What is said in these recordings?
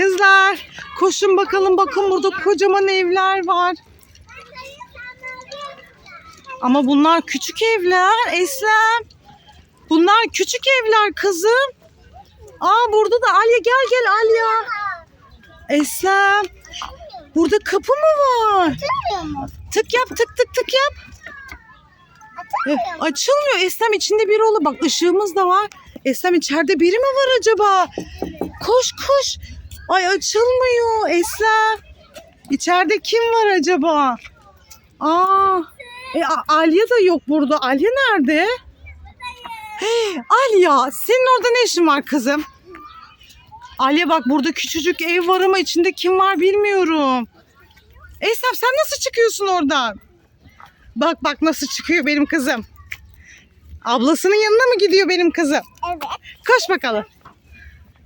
Kızlar koşun bakalım bakın burada kocaman evler var. Ama bunlar küçük evler Eslem. Bunlar küçük evler kızım. Aa burada da Alya gel gel Alya. Eslem. Burada kapı mı var? Tık yap tık tık tık yap. Eh, Açılmıyor mu? açılmıyor. Eslem içinde biri olur. Bak ışığımız da var. Eslem içeride biri mi var acaba? Koş koş. Ay açılmıyor Eslem. İçeride kim var acaba? Aa, e, Alya da yok burada. Alya nerede? Hey, Alya senin orada ne işin var kızım? Alya bak burada küçücük ev var ama içinde kim var bilmiyorum. Eslem sen nasıl çıkıyorsun oradan? Bak bak nasıl çıkıyor benim kızım. Ablasının yanına mı gidiyor benim kızım? Evet. Koş bakalım.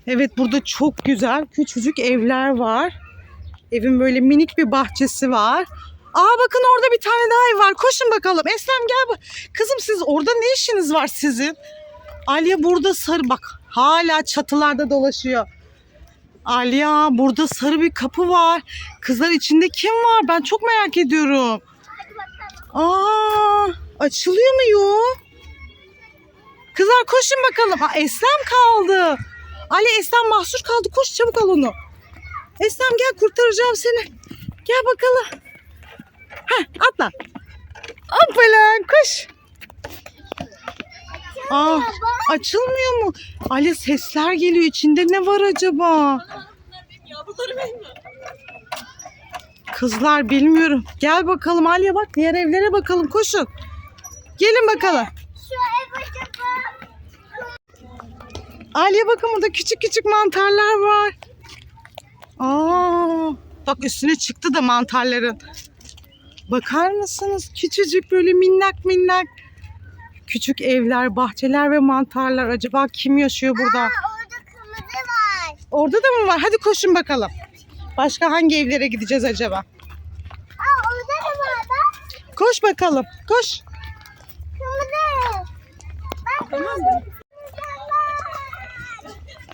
Evet burada çok güzel küçücük evler var. Evin böyle minik bir bahçesi var. Aa bakın orada bir tane daha ev var. Koşun bakalım. Eslem gel. Kızım siz orada ne işiniz var sizin? Alya burada sarı bak. Hala çatılarda dolaşıyor. Alya burada sarı bir kapı var. Kızlar içinde kim var? Ben çok merak ediyorum. Aa, açılıyor mu yok? Kızlar koşun bakalım. Aa, Eslem kaldı. Ali Eslem mahsur kaldı. Koş çabuk al onu. Eslem gel kurtaracağım seni. Gel bakalım. Heh, atla. Hoppala koş. Aa, açılmıyor mu? Ali sesler geliyor. İçinde ne var acaba? Kızlar bilmiyorum. Gel bakalım Aliye bak diğer evlere bakalım koşun. Gelin bakalım. Şu ev acaba? Aliye bakın burada küçük küçük mantarlar var. Aa, bak üstüne çıktı da mantarların. Bakar mısınız? Küçücük böyle minnak minnak. Küçük evler, bahçeler ve mantarlar. Acaba kim yaşıyor burada? Aa, orada kırmızı var. Orada da mı var? Hadi koşun bakalım. Başka hangi evlere gideceğiz acaba? Aa, orada da var bak. Koş bakalım. Koş. Kırmızı. Bak kırmızı.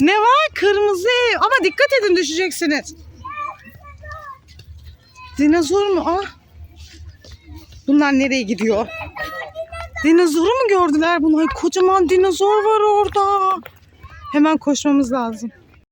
Ne var? Kırmızı ev. Ama dikkat edin düşeceksiniz. Dinozor mu? Ah. Bunlar nereye gidiyor? Dinozoru mu gördüler bunu? Ay, kocaman dinozor var orada. Hemen koşmamız lazım.